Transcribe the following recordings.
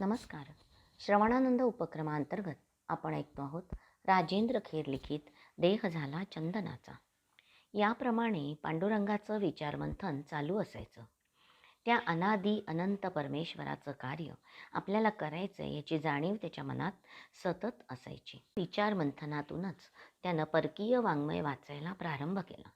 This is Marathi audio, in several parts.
नमस्कार. श्रवणानंद उपक्रमांतर्गत आपण ऐकतो आहोत राजेंद्र खेर लिखित देह झाला चंदनाचा. याप्रमाणे पांडुरंगाचं विचारमंथन चालू असायचं. त्या अनादी अनंत परमेश्वराचं कार्य आपल्याला करायचं आहे याची जाणीव त्याच्या मनात सतत असायची. विचारमंथनातूनच त्यानं परकीय वाङ्मय वाचायला प्रारंभ केला.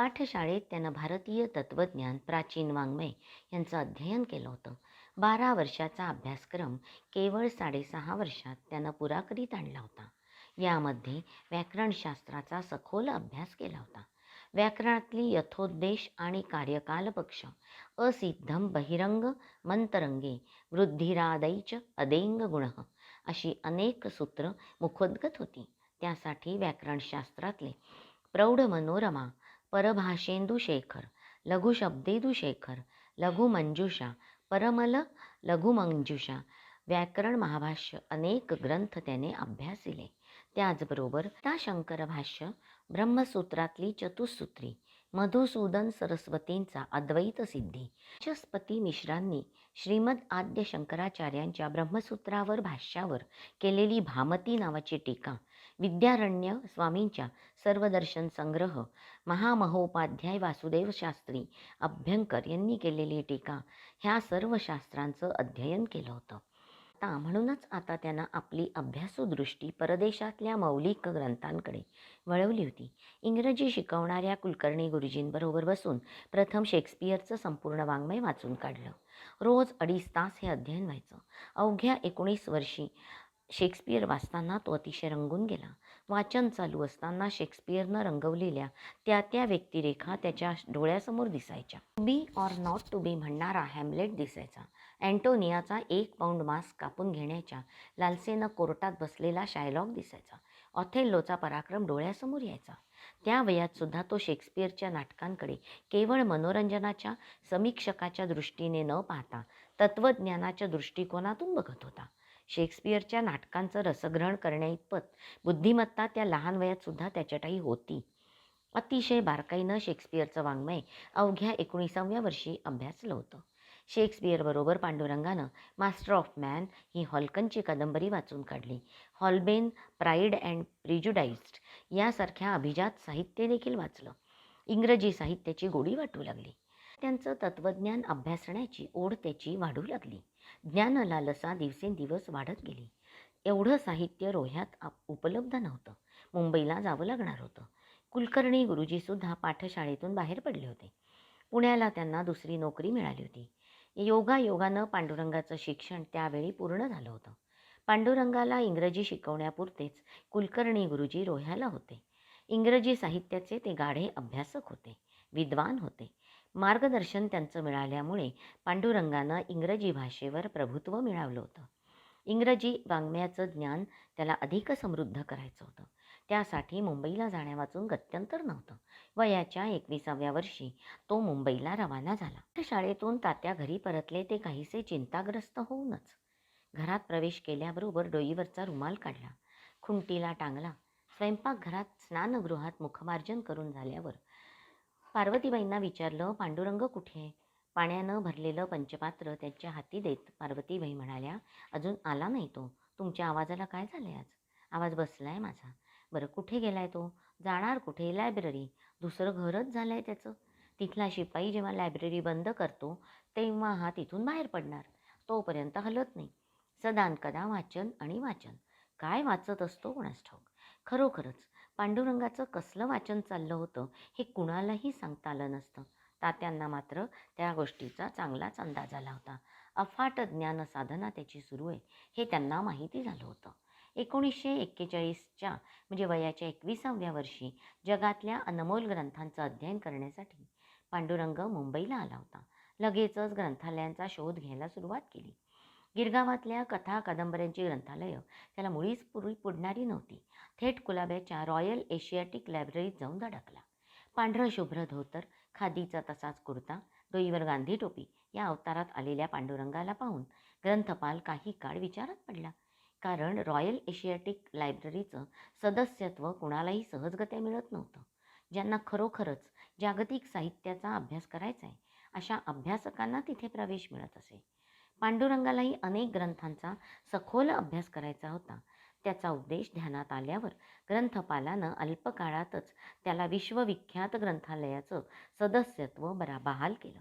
पाठशाळेत त्यानं भारतीय तत्त्वज्ञान प्राचीन वाङ्मय यांचं अध्ययन केलं होतं. बारा वर्षाचा अभ्यासक्रम केवळ साडेसहा वर्षात त्यानं पुरा करीत आणला होता. यामध्ये व्याकरणशास्त्राचा सखोल अभ्यास केला होता. व्याकरणातली यथोद्देश आणि कार्यकालपक्ष असिद्धम बहिरंग मंतरंगे वृद्धिरादैच अदेंग गुण अशी अनेक सूत्र मुखोद्गत होती. त्यासाठी व्याकरणशास्त्रातले प्रौढ मनोरमा परभाषेंदुशेखर लघुशब्देदुशेखर लघुमंजुषा परमल लघुमंजुषा व्याकरण महाभाष्य अनेक ग्रंथ त्याने अभ्यासिले. त्याचबरोबर त्या शंकर भाष्य ब्रह्मसूत्रातली चतुसूत्री मधुसूदन सरस्वतींचा अद्वैत सिद्धी चस्पती मिश्रांनी श्रीमद आद्य शंकराचार्यांच्या ब्रह्मसूत्रावर भाष्यावर केलेली भामती नावाची टीका विद्यारण्य स्वामींच्या सर्वदर्शन संग्रह महामहोपाध्याय वासुदेव शास्त्री अभ्यंकर यांनी केलेली टीका ह्या सर्व शास्त्रांचं अध्ययन केलं होतं. आता म्हणूनच आता त्यांना आपली अभ्यासू दृष्टी परदेशातल्या मौलिक ग्रंथांकडे वळवली होती. इंग्रजी शिकवणाऱ्या कुलकर्णी गुरुजींबरोबर बसून प्रथम शेक्सपियरचं संपूर्ण वाङ्मय वाचून काढलं. रोज अडीच तास हे अध्ययन व्हायचं. अवघ्या एकोणीस वर्षी शेक्सपियर वाचताना तो अतिशय रंगून गेला. वाचन चालू असताना शेक्सपियरनं रंगवलेल्या त्या त्या व्यक्तिरेखा त्याच्या डोळ्यासमोर दिसायच्या. Be or not to be म्हणणारा हॅमलेट दिसायचा. अँटोनियाचा एक पाऊंड मास्क कापून घेण्याच्या लालसेनं कोर्टात बसलेला शायलॉग दिसायचा. ऑथेल्लोचा पराक्रम डोळ्यासमोर यायचा. त्या वयात सुद्धा तो शेक्सपियरच्या नाटकांकडे केवळ मनोरंजनाच्या समीक्षकाच्या दृष्टीने न पाहता तत्त्वज्ञानाच्या दृष्टिकोनातून बघत होता. शेक्सपियरच्या नाटकांचं रसग्रहण करण्याइतपत बुद्धिमत्ता त्या लहान वयातसुद्धा त्याच्याटाई त्याच्यातही होती. अतिशय बारकाईनं शेक्सपियरचं वाङ्मय अवघ्या एकोणीसाव्या वर्षी अभ्यासलं होतं. शेक्सपियरबरोबर पांडुरंगानं मास्टर ऑफ मॅन ही हॉलकनची कादंबरी वाचून काढली. हॉलबेन प्राईड अँड प्रिज्युडाइज्ड यासारख्या अभिजात साहित्य देखील वाचलं. इंग्रजी साहित्याची गोडी वाटू लागली. त्यांचं तत्त्वज्ञान अभ्यासण्याची ओढ त्याची वाढू लागली. ज्ञानलालसा दिवसेंदिवस वाढत गेली. एवढं साहित्य रोह्यात आप उपलब्ध नव्हतं. मुंबईला जावं लागणार होतं. कुलकर्णी गुरुजीसुद्धा पाठशाळेतून बाहेर पडले होते. पुण्याला त्यांना दुसरी नोकरी मिळाली होती. योगायोगानं पांडुरंगाचं शिक्षण त्यावेळी पूर्ण झालं होतं. पांडुरंगाला इंग्रजी शिकवण्यापुरतेच कुलकर्णी गुरुजी रोह्याला होते. इंग्रजी साहित्याचे ते गाढे अभ्यासक होते. विद्वान होते. मार्गदर्शन त्यांचं मिळाल्यामुळे पांडुरंगानं इंग्रजी भाषेवर प्रभुत्व मिळवलं होतं. इंग्रजी वाङ्मयाचं ज्ञान त्याला अधिक समृद्ध करायचं होतं. त्यासाठी मुंबईला जाण्यावाचून गत्यंतर नव्हतं. वयाच्या एकविसाव्या वर्षी तो मुंबईला रवाना झाला. शाळेतून तात्या घरी परतले ते काहीसे चिंताग्रस्त होऊनच. घरात प्रवेश केल्याबरोबर डोईवरचा रुमाल काढला. खुंटीला टांगला. स्वयंपाकघरात स्नानगृहात मुखमार्जन करून झाल्यावर पार्वतीबाईंना विचारलं पांडुरंग कुठे पाण्यानं भरलेलं पंचपात्र त्यांच्या हाती देत पार्वतीबाई म्हणाल्या अजून आला नाही तो. तुमच्या आवाजाला काय झालं आज? आवाज बसलाय माझा. बरं कुठे गेलाय तो? जाणार कुठे? लायब्ररी. दुसरं घरच झालं आहे त्याचं. तिथला शिपाई जेव्हा लायब्ररी बंद करतो तेव्हा हा तिथून बाहेर पडणार. तोपर्यंत हलत नाही. सदान कदा वाचन आणि वाचन. काय वाचत असतो कोणास ठाऊक? खरोखरच पांडुरंगाचं कसलं वाचन चाललं होतं हे कुणालाही सांगता आलं नसतं. तात्यांना मात्र त्या गोष्टीचा चांगलाच अंदाज आला होता. अफाट ज्ञान साधना त्याची सुरू आहे हे त्यांना माहिती झालं होतं. एकोणीसशे एक्केचाळीसच्या म्हणजे वयाच्या एकविसाव्या वर्षी जगातल्या अनमोल ग्रंथांचं अध्ययन करण्यासाठी पांडुरंग मुंबईला आला होता. लगेचच ग्रंथालयांचा शोध घ्यायला सुरुवात केली. गिरगावातल्या कथा कादंबऱ्यांची ग्रंथालयं त्याला मुळीच पूर्वी पुडणारी नव्हती. थेट कुलाब्याच्या रॉयल एशियाटिक लायब्ररीत जाऊन धडकला. पांढरं शुभ्र धोतर खादीचा तसाच कुर्ता डोईवर गांधी टोपी या अवतारात आलेल्या पांडुरंगाला पाहून ग्रंथपाल काही काळ विचारात पडला. कारण रॉयल एशियाटिक लायब्ररीचं सदस्यत्व कुणालाही सहजगत्या मिळत नव्हतं. ज्यांना खरोखरच जागतिक साहित्याचा अभ्यास करायचा आहे अशा अभ्यासकांना तिथे प्रवेश मिळत असे. पांडुरंगालाही अनेक ग्रंथांचा सखोल अभ्यास करायचा होता. त्याचा उद्देश ध्यानात आल्यावर ग्रंथपालानं अल्पकाळातच त्याला विश्वविख्यात ग्रंथालयाचं सदस्यत्व बरा बहाल केलं.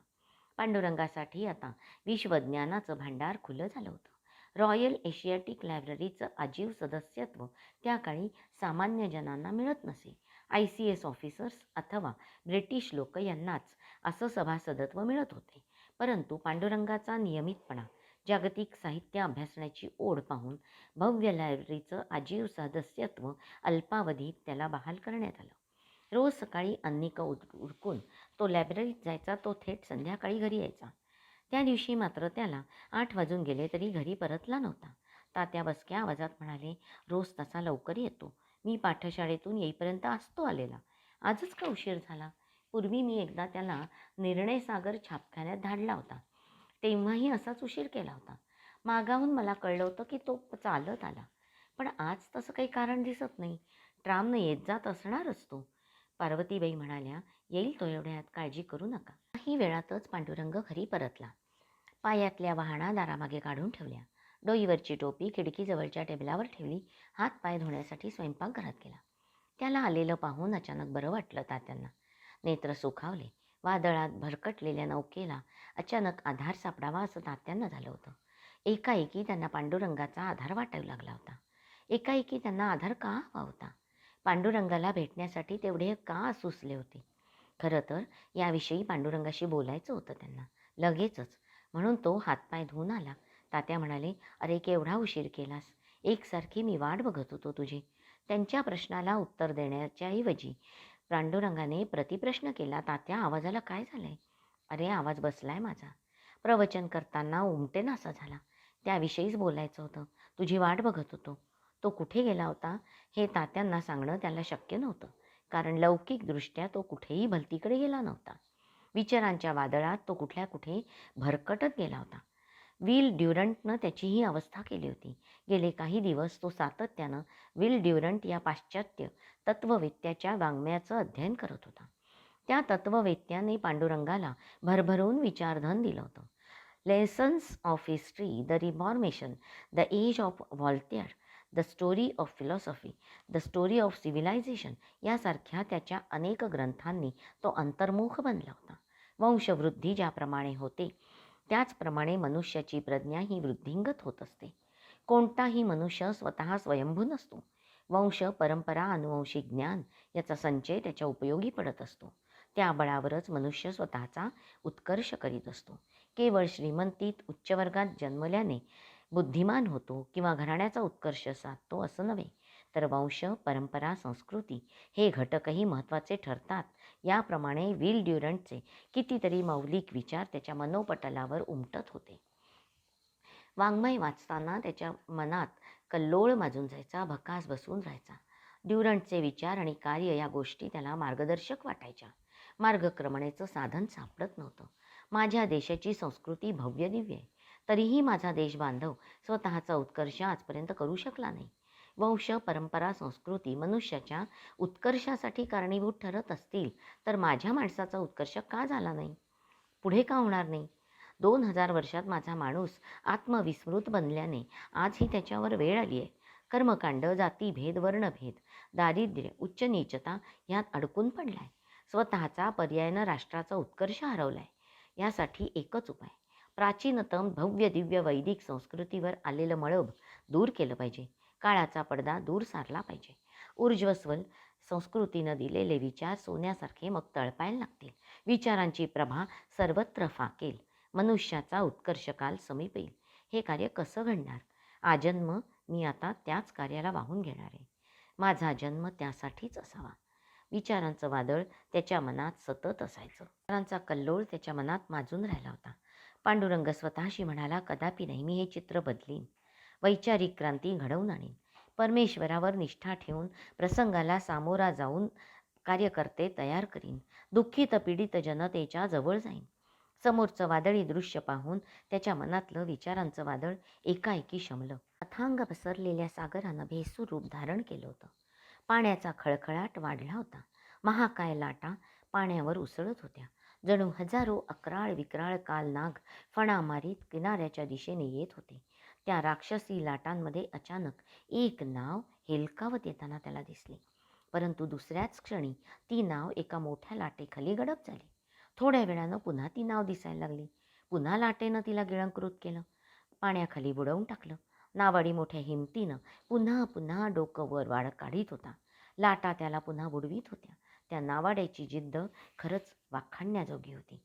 पांडुरंगासाठी आता विश्वज्ञानाचं भांडार खुलं झालं होतं. रॉयल एशियाटिक लायब्ररीचं आजीव सदस्यत्व त्या काळी सामान्य जनांना मिळत नसे. आय सी एस ऑफिसर्स अथवा ब्रिटिश लोक यांनाच असं सभासदत्व मिळत होते. परंतु पांडुरंगाचा नियमितपणा जागतिक साहित्य अभ्यासण्याची ओढ पाहून भव्य लायब्ररीचं आजीव सदस्यत्व अल्पावधीत त्याला बहाल करण्यात आलं. रोज सकाळी अन्निका उड उडकून तो लायब्ररीत जायचा तो थेट संध्याकाळी घरी यायचा. त्या दिवशी मात्र त्याला आठ वाजून गेले तरी घरी परतला नव्हता. तात्या बसक्या आवाजात म्हणाले रोज तसा लवकर येतो. मी पाठशाळेतून येईपर्यंत असतो आलेला. आजच का उशीर झाला? पूर्वी मी एकदा त्याला निर्णय सागर छापखान्यात धाडला होता. तेव्हाही असाच उशीर केला होता. मागाहून मला कळलं होतं की तो चालत आला. पण आज तसं काही कारण दिसत नाही. ट्रामनं येत जात असणारच तो. पार्वतीबाई म्हणाल्या येईल तो एवढ्यात काळजी करू नका. काही वेळातच पांडुरंग घरी परतला. पायातल्या वाहना दारामागे काढून ठेवल्या. डोईवरची टोपी खिडकीजवळच्या टेबलावर ठेवली. हात पाय धुण्यासाठी स्वयंपाकघरात गेला. त्याला आलेलं पाहून अचानक बरं वाटलं तात्यांना. नेत्र सुखावले. वादळात भरकटलेल्या नौकेला अचानक आधार सापडावा असं तात्यांना झालं होतं. एकाएकी त्यांना पांडुरंगाचा आधार वाटायला लागला होता. एकाएकी त्यांना आधार का हवा होता? पांडुरंगाला भेटण्यासाठी तेवढे का सुचले होते? खरं तर याविषयी पांडुरंगाशी बोलायचं होतं त्यांना. लगेचच. म्हणून तो हातपाय धुवून आला. तात्या म्हणाले अरे केवढा उशीर केलास? एकसारखी मी वाट बघत होतो तुझी. त्यांच्या प्रश्नाला उत्तर देण्याच्याऐवजी पांडुरंगाने प्रतिप्रश्न केला तात्या आवाजाला काय झालंय? अरे आवाज बसलाय माझा. प्रवचन करताना उमटेनासा झाला. त्याविषयीच बोलायचं होतं. तुझी वाट बघत होतो. तो कुठे गेला होता? हे तात्यांना सांगणं त्याला शक्य नव्हतं. कारण लौकिकदृष्ट्या तो कुठेही भलतीकडे गेला नव्हता. विचारांच्या वादळात तो कुठल्या कुठे भरकटत गेला होता. विल ड्युरंटनं त्याची ही अवस्था केली होती. गेले काही दिवस तो सातत्यानं विल ड्युरंट या पाश्चात्य तत्ववेत्याच्या वाङ्मयाचं अध्ययन करत होता. त्या तत्ववेत्याने पांडुरंगाला भरभरून विचारधन दिलं होतं. Lessons of history the reformation the age of Voltaire the story of philosophy the story of civilisation यासारख्या त्याच्या अनेक ग्रंथांनी तो अंतर्मुख बनला होता. वंशवृद्धी ज्याप्रमाणे होते त्याचप्रमाणे मनुष्याची प्रज्ञा ही वृद्धिंगत होत असते. कोणताही मनुष्य स्वतः स्वयंभू नसतो. वंश परंपरा अनुवंशिक ज्ञान याचा संचय त्याच्या उपयोगी पडत असतो. त्या बळावरच मनुष्य स्वतःचा उत्कर्ष करीत असतो. केवळ श्रीमंतीत उच्च वर्गात जन्मल्याने बुद्धिमान होतो किंवा घराण्याचा उत्कर्ष साधतो असं नव्हे. तर वंश परंपरा संस्कृती हे घटकही महत्त्वाचे ठरतात. याप्रमाणे विल ड्युरंटचे कितीतरी मौलिक विचार त्याच्या मनोपटलावर उमटत होते. वाङ्मय वाचताना त्याच्या मनात कल्लोळ माजून जायचा भकास बसून राहायचा. ड्युरंटचे विचार आणि कार्य या गोष्टी त्याला मार्गदर्शक वाटायच्या. मार्गक्रमणेचं साधन सापडत नव्हतं. माझ्या देशाची संस्कृती भव्य दिव्य आहे. तरीही माझा देशबांधव स्वतःचा उत्कर्ष आजपर्यंत करू शकला नाही. वंश परंपरा संस्कृती मनुष्याच्या उत्कर्षासाठी कारणीभूत ठरत असतील तर माझ्या माणसाचा उत्कर्ष का झाला नाही? पुढे का होणार नाही? दोन हजार वर्षात माझा माणूस आत्मविस्मृत बनल्याने आजही त्याच्यावर वेळ आली आहे कर्मकांड जातीभेद वर्णभेद दारिद्र्य उच्च नीचता यात अडकून पडलाय. स्वतःचा पर्यायानं राष्ट्राचा उत्कर्ष हरवलाय. यासाठी एकच उपाय. प्राचीनतम भव्य दिव्य वैदिक संस्कृतीवर आलेलं मळब दूर केलं पाहिजे. काळाचा पडदा दूर सारला पाहिजे. ऊर्ज्वस्वल संस्कृतीनं दिलेले विचार सोन्यासारखे मग तळपायला लागतील. विचारांची प्रभा सर्वत्र फाकेल. मनुष्याचा उत्कर्षकाल समीप येईल. हे कार्य कसं घडणार? आजन्म मी आता त्याच कार्याला वाहून घेणार आहे. माझा जन्म त्यासाठीच असावा. विचारांचं वादळ त्याच्या मनात सतत असायचं. विचारांचा कल्लोळ त्याच्या मनात माजून राहिला होता. पांडुरंग स्वतःशी म्हणाला कदापि नाही मी हे चित्र बदलीन. वैचारिक क्रांती घडवून आणीन. परमेश्वरावर निष्ठा ठेवून प्रसंगाला सामोरा जाऊन कार्यकर्ते तयार करीन. दुःखित पीडित जनतेच्या जवळ जाईन. समोरचं वादळी दृश्य पाहून त्याच्या मनातलं विचारांचं वादळ एकाएकी शमलं. अथांग पसरलेल्या सागरानं भेसूर रूप धारण केलं होतं. पाण्याचा खळखळाट वाढला होता. महाकाय लाटा पाण्यावर उसळत होत्या. जणू हजारो अकराळ विक्राळ काल नाग फणा मारीत किनाऱ्याच्या दिशेने येत होते. त्या राक्षसी लाटांमध्ये अचानक एक नाव हेलकावत येताना त्याला दिसले. परंतु दुसऱ्याच क्षणी ती नाव एका मोठ्या लाटेखाली गडप झाली. थोड्या वेळानं पुन्हा ती नाव दिसायला लागली. पुन्हा लाटेनं तिला गिळंकृत केलं. पाण्याखाली बुडवून टाकलं. नावाडी मोठ्या हिमतीनं पुन्हा पुन्हा डोकं वर वाढ काढीत होता. लाटा त्याला पुन्हा बुडवीत होत्या. त्या नावाड्याची जिद्द खरंच वाखाणण्याजोगी होती.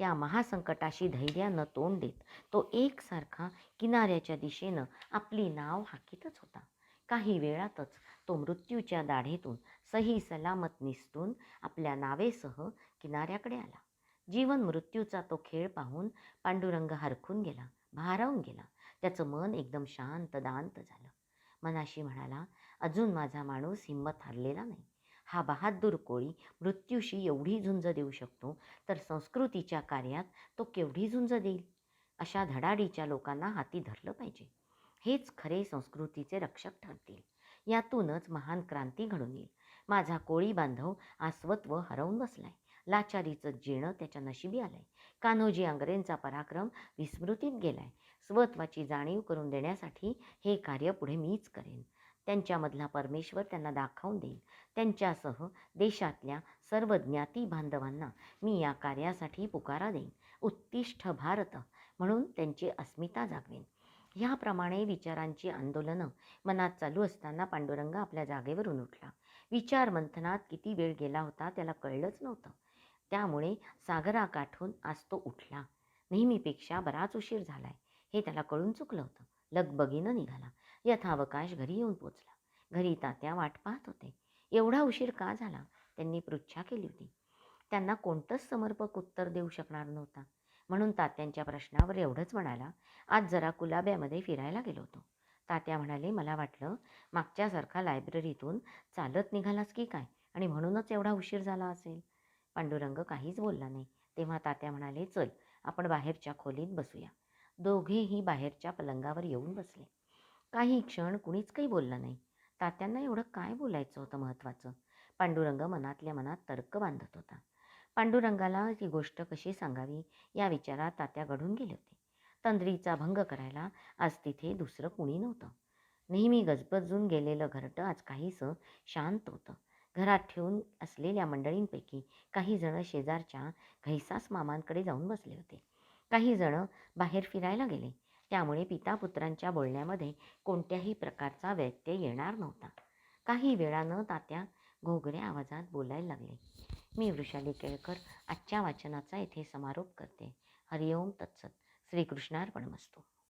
त्या महासंकटाशी धैर्यानं तोंड देत तो एकसारखा किनाऱ्याच्या दिशेनं आपली नाव हाकीतच होता. काही वेळातच तो मृत्यूच्या दाढेतून सही सलामत निसटून आपल्या नावेसह किनाऱ्याकडे आला. जीवन मृत्यूचा तो खेळ पाहून पांडुरंग हरखून गेला भारावून गेला. त्याचं मन एकदम शांत दांत झालं. मनाशी म्हणाला अजून माझा माणूस हिंमत हरलेला नाही. हा बहादूर कोळी मृत्यूशी एवढी झुंज देऊ शकतो तर संस्कृतीच्या कार्यात तो केवढी झुंज देईल? अशा धडाडीच्या लोकांना हाती धरलं पाहिजे. हेच खरे संस्कृतीचे रक्षक ठरतील. यातूनच महान क्रांती घडून येईल. माझा कोळी बांधव आस्वत्व हरवून बसलाय. लाचारीचं जीणं त्याच्या नशिबी आलंय. कान्होजी आंग्रेंचा पराक्रम विस्मृतीत गेलाय. स्वत्वाची जाणीव करून देण्यासाठी हे कार्य पुढे मीच करेन. त्यांच्यामधला परमेश्वर त्यांना दाखवून देईल. त्यांच्यासह देशातल्या सर्व ज्ञाती बांधवांना मी या कार्यासाठी पुकारा देईन. उत्तिष्ठ भारत म्हणून त्यांची अस्मिता जागवेन. ह्याप्रमाणे विचारांची आंदोलनं मनात चालू असताना पांडुरंग आपल्या जागेवरून उठला. विचार मंथनात किती वेळ गेला होता त्याला कळलंच नव्हतं. त्यामुळे सागराकाठून आज तो उठला. नेहमीपेक्षा बराच उशीर झालाय. हे त्याला कळून चुकलं होतं. लगबगीनं निघाला. यथावकाश घरी येऊन पोचला. घरी तात्या वाट पाहत होते. एवढा उशीर का झाला? त्यांनी पृच्छा केली होती. त्यांना कोणतंच समर्पक उत्तर देऊ शकणार नव्हता. म्हणून तात्यांच्या प्रश्नावर एवढंच म्हणाला आज जरा कुलाब्यामध्ये फिरायला गेलो होतो. तात्या म्हणाले मला वाटलं मागच्यासारखा लायब्ररीतून चालत निघालास की काय? आणि म्हणूनच एवढा उशीर झाला असेल. पांडुरंग काहीच बोलला नाही. तेव्हा तात्या म्हणाले चल आपण बाहेरच्या खोलीत बसूया. दोघेही बाहेरच्या पलंगावर येऊन बसले. काही क्षण कुणीच काही बोललं नाही. तात्यांना एवढं काय बोलायचं होतं महत्त्वाचं? पांडुरंग मनातल्या मनात तर्क बांधत होता. पांडुरंगाला ती गोष्ट कशी सांगावी या विचारात तात्या घडून गेले होते. तंद्रीचा भंग करायला आज तिथे दुसरं कुणी नव्हतं. नेहमी गजबजून गेलेलं घरटं आज काहीसं शांत होतं. घरात ठेवून असलेल्या मंडळींपैकी काही जण शेजारच्या घैसास मामांकडे जाऊन बसले होते. काही जण बाहेर फिरायला गेले. त्यामुळे पिता पुत्रांच्या बोलण्यामध्ये कोणत्याही प्रकारचा व्यत्यय येणार नव्हता. काही वेळानं तात्या घोगऱ्या आवाजात बोलायला लागले मी वृषाली केळकर आजच्या वाचनाचा येथे समारोप करते. हरिओम तत्सत. श्रीकृष्णार्पणमस्तू.